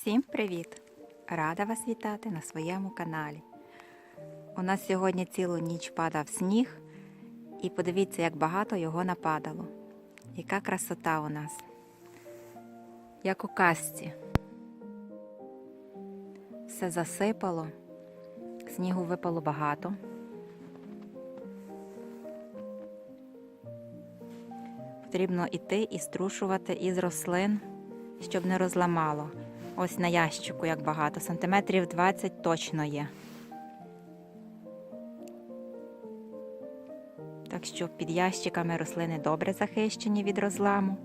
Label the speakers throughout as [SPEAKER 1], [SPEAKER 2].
[SPEAKER 1] Всім привіт! Рада вас вітати на своєму каналі. У нас сьогодні цілу ніч падав сніг, і подивіться, як багато його нападало. Яка красота у нас. Як у казці. Все засипало, снігу випало багато. Потрібно іти і струшувати із рослин, щоб не розламало. Ось на ящику як багато, сантиметрів 20 точно є. Так що під ящиками рослини добре захищені від розламу,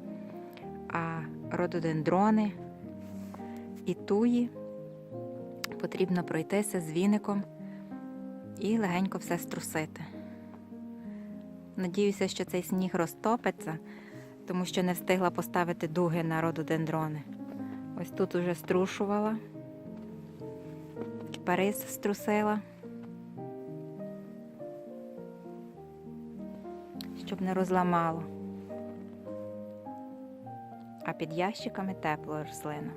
[SPEAKER 1] а рододендрони і туї потрібно пройтися з віником і легенько все струсити. Надіюся, що цей сніг розтопиться, тому що не встигла поставити дуги на рододендрони. Ось тут уже струшувала, кипарис струсила, щоб не розламало. А під ящиками тепло рослина.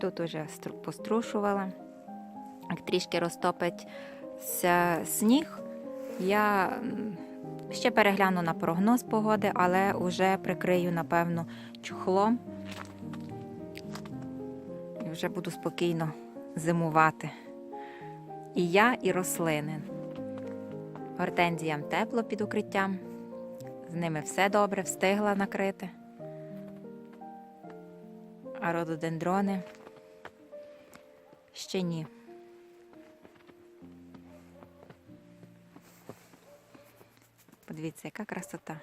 [SPEAKER 1] Тут уже стру- пострушувала. Як трішки розтопиться сніг, я ще перегляну на прогноз погоди, але вже прикрию, напевно, чохлом. І вже буду спокійно зимувати. І я, і рослини. Гортензіям тепло під укриттям. З ними все добре, встигла накрити. А рододендрони ще ні. Подивіться, яка красота.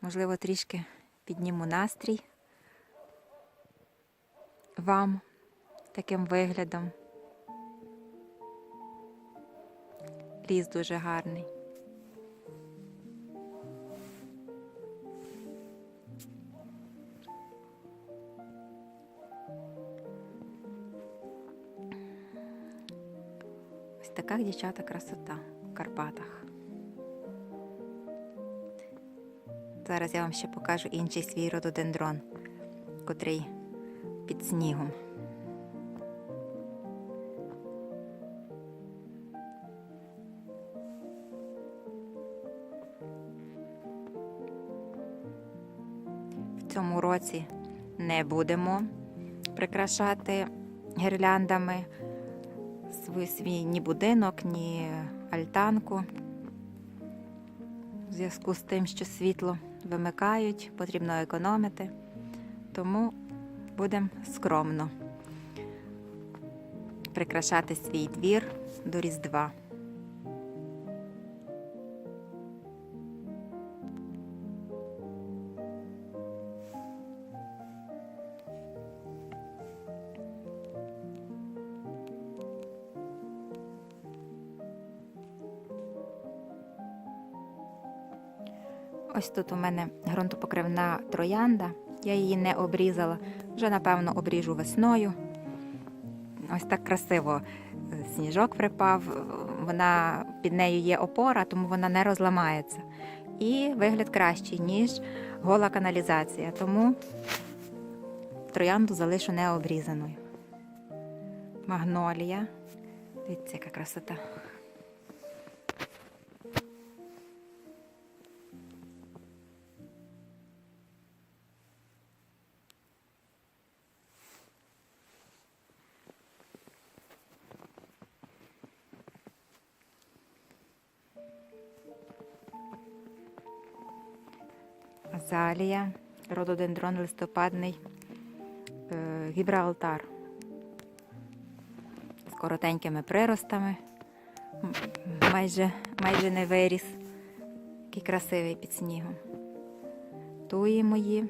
[SPEAKER 1] Можливо, трішки підніму настрій вам таким виглядом. Ліс дуже гарний. Ось така дівчата красота в Карпатах. Зараз я вам ще покажу інший свій рододендрон, котрий під снігом. В цьому році не будемо прикрашати гірляндами свій, ні будинок, ні альтанку. Зв'язку з тим, що світло вимикають, потрібно економити, тому будемо скромно прикрашати свій двір до Різдва. Ось тут у мене ґрунтопокривна троянда. Я її не обрізала. Вже, напевно, обріжу весною. Ось так красиво е, сніжок припав. Вона під нею є опора, тому вона не розламається. І вигляд кращий, ніж гола каналізація. Тому троянду залишу необрізаною. Магнолія. Дивіться, яка красота. Азалія, рододендрон листопадний, е, гібралтар з коротенькими приростами. Майже, майже не виріс. Який красивий під снігом. Туї мої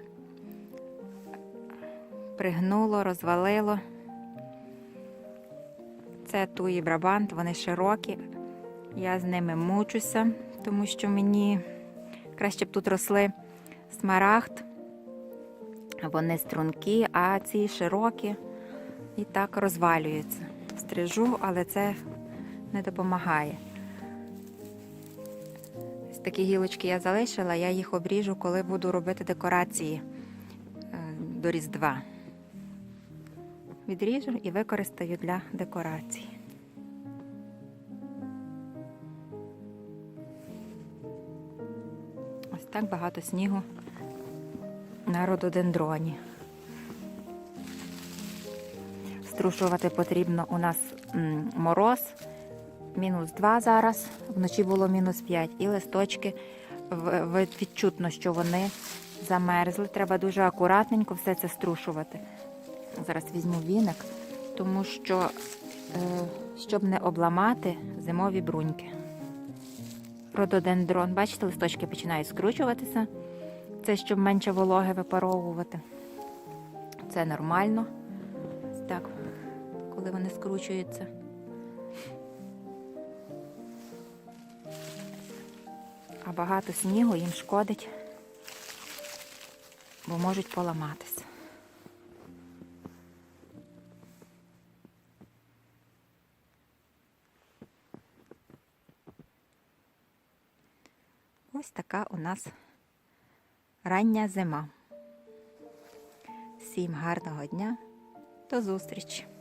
[SPEAKER 1] пригнуло, розвалило. Це туї брабант, вони широкі. Я з ними мучуся, тому що мені краще б тут росли смарагд. Вони стрункі, а ці широкі і так розвалюються. Стрижу, але це не допомагає. Ось такі гілочки я залишила, я їх обріжу, коли буду робити декорації е, до Різдва. Відріжу і використаю для декорацій. Так багато снігу на рододендроні. Струшувати потрібно у нас мороз, мінус 2 зараз, вночі було мінус 5, і листочки відчутно, що вони замерзли. Треба дуже акуратненько все це струшувати. Зараз візьму віник, тому що, е, щоб не обламати зимові бруньки. Рододендрон, бачите, листочки починають скручуватися. Це щоб менше вологи випаровувати. Це нормально. Так, коли вони скручуються. А багато снігу їм шкодить, бо можуть поламатися. Ось така у нас рання зима. Всім гарного дня, до зустрічі!